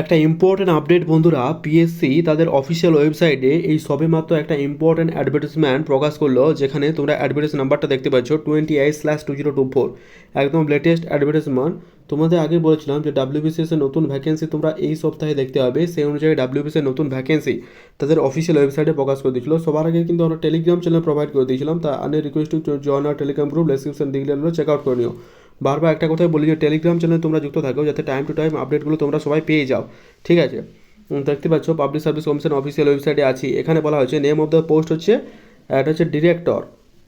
একটা important update বন্ধুরা PSC তাদের অফিসিয়াল ওয়েবসাইটে এই সবে মাত্র একটা ইম্পর্টেন্ট অ্যাডভার্টাইজমেন্ট প্রকাশ করল, যেখানে তোমরা অ্যাডভার্টাইজ নাম্বারটা দেখতে পাচ্ছ twenty eight slash two zero two four একদম লেটেস্ট অ্যাডভার্টাইজমেন্ট তোমাদের আগে বলেছিলাম যে ডাব্লিউবিসিএস এর নতুন ভ্যাকেন্সি তোমরা এই সপ্তাহে দেখতে পাবে, সেই অনুযায়ী ডাব্লিউবিসি এর নতুন ভ্যাকেন্সি তাদের অফিসিয়াল ওয়েবসাইটে প্রকাশ করে দিয়েছিল। সবার আগে কিন্তু আমরা টেলিগ্রাম চ্যানেল প্রোভাইড করে দিয়েছিলাম, তা আনে request to join our Telegram group description দিকে চেক আউট করে নিও। বারবার একটা কথাই বলি যে টেলিগ্রাম চ্যানেলে তোমরা যুক্ত থাকো, যাতে টাইম টু টাইম আপডেটগুলো তোমরা সবাই পেয়ে যাও। ঠিক আছে? দেখতে পাচ্ছ পাবলিক সার্ভিস কমিশন অফিসিয়াল ওয়েবসাইটে আছি। এখানে বলা হয়েছে নেম অফ দ্য পোস্ট হচ্ছে এটা হচ্ছে ডিরেক্টর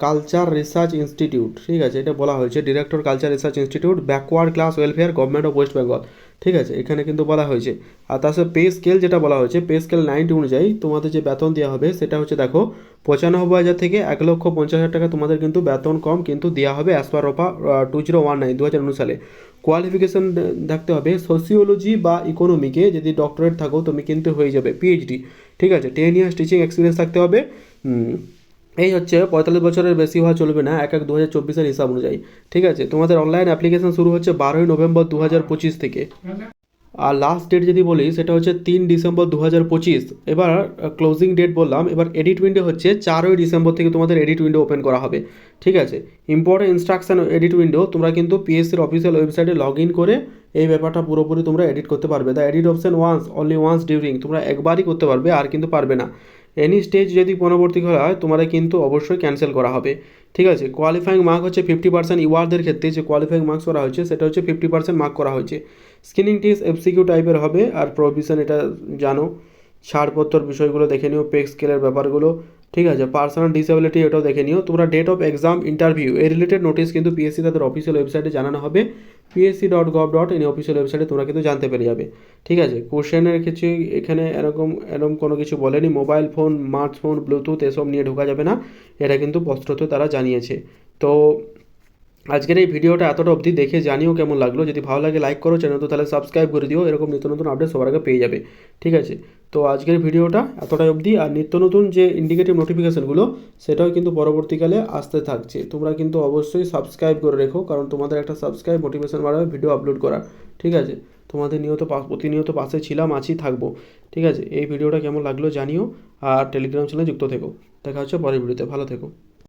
কালচার রিসার্চ ইনস্টিটিউট, ঠিক আছে? এটা বলা হয়েছে, director culture research institute, backward class welfare government of West Bengal, ঠিক আছে? এখানে কিন্তু বলা হয়েছে। আর তার সাথে পে স্কেল যেটা বলা হয়েছে, পে স্কেল নাইনটি অনুযায়ী তোমাদের যে বেতন দেওয়া হবে, সেটা হচ্ছে দেখো, পঁচানব্বই হাজার থেকে এক লক্ষ পঞ্চাশ হাজার টাকা তোমাদের কিন্তু বেতন কম কিন্তু দেওয়া হবে অ্যাজ পার রফা টু জিরো ওয়ান নাইন দু হাজার উনিশ সালে। কোয়ালিফিকেশন থাকতে হবে সোসিওলজি বা ইকোনমিকে যদি ডক্টরেট থাকো, তুমি কিন্তু হয়ে যাবে পিএইচডি ঠিক আছে? টেন ইয়ার্স টিচিং এক্সপিরিয়েন্স থাকতে হবে এই হচ্ছে পঁয়তাল্লিশ বছরের বেশি হওয়া চলবে না, এক এক দু হাজার চব্বিশের হিসাব অনুযায়ী, ঠিক আছে? তোমাদের অনলাইন অ্যাপ্লিকেশন শুরু হচ্ছে বারোই নভেম্বর দু হাজার পঁচিশ থেকে। আর লাস্ট ডেট যদি বলি, সেটা হচ্ছে তিন ডিসেম্বর দু হাজার পঁচিশ। এবার ক্লোজিং ডেট বললাম, এবার এডিট উইন্ডো হচ্ছে চারই ডিসেম্বর থেকে তোমাদের এডিট উইন্ডো ওপেন করা হবে, ঠিক আছে? ইম্পর্টেন্ট ইনস্ট্রাকশন এডিট উইন্ডো তোমরা কিন্তু পিএসসির অফিসিয়াল ওয়েবসাইটে লগ ইন করে এই ব্যাপারটা পুরোপুরি তোমরা এডিট করতে পারবে। The edit option once only once during তোমরা একবারই করতে পারবে, আর কিন্তু পারবে না। এনি স্টেজ যদি পরবর্তী হয় তোমরা কিন্তু অবশ্যই ক্যান্সেল করা হবে। ঠিক আছে? কোয়ালিফাইং মার্ক হচ্ছে ফিফটি পার্সেন্ট ইওয়ারদের ক্ষেত্রে যে কোয়ালিফাইং মার্কস করা হয়েছে, সেটা হচ্ছে ফিফটি পার্সেন্ট মার্ক করা হয়েছে। স্ক্রিনিং টেস্ট এফসিকিউ টাইপের হবে, আর প্রভিশন এটা জানো। ছাড়পত্রর বিষয়গুলো দেখে নিও পে স্কেলের ব্যাপারগুলো। ঠিক আছে? পার্সোনাল ডিসেবিলিটি এটাও দেখে নিও। তোমরা ডেট অফ এক্সাম ইন্টারভিউ এই রিলেটেড নোটিস কিন্তু পিএসসি তাদের অফিসিয়াল ওয়েবসাইটে জানানো হবে। PSC dot gov dot in official ওয়েবসাইটে তোমরা কিন্তু জানতে পেরে যাবে। ঠিক আছে? কোশ্চেনের কিছু এখানে এরকম এরকম কোনো কিছু বলেনি। মোবাইল ফোন স্মার্টফোন ব্লুটুথ এসব নিয়ে ঢোকা যাবে না। এটা কিন্তু স্পষ্টত তারা জানিয়েছে। তো আজকের এই ভিডিওটা এতটা অবধি দেখে জানিও কেমন লাগল। যদি ভালো লাগে লাইক করো চ্যানেল তো তাহলে সাবস্ক্রাইব করে দিও। এরকম নিত্য নতুন আপডেট সবার আগে পেয়ে যাবে। ঠিক আছে? তো আজকের ভিডিওটা এতটাই অবধি। আর নিত্য নতুন যে ইন্ডিকেটিভ নোটিফিকেশানগুলো সেটাও কিন্তু পরবর্তীকালে আসতে থাকছে। তোমরা কিন্তু অবশ্যই সাবস্ক্রাইব করে রেখো, কারণ তোমাদের একটা সাবস্ক্রাইব মোটিভেশন বাড়াবে ভিডিও আপলোড করা ঠিক আছে? তোমাদের নিয়ত প্রতিনিয়ত পাশে ছিলাম, আছি, থাকব। ঠিক আছে? এই ভিডিওটা কেমন লাগল জানিও। আর টেলিগ্রাম চ্যানেলে যুক্ত থেকো। দেখা হচ্ছে পরের ভিডিওতে ভালো থেকো।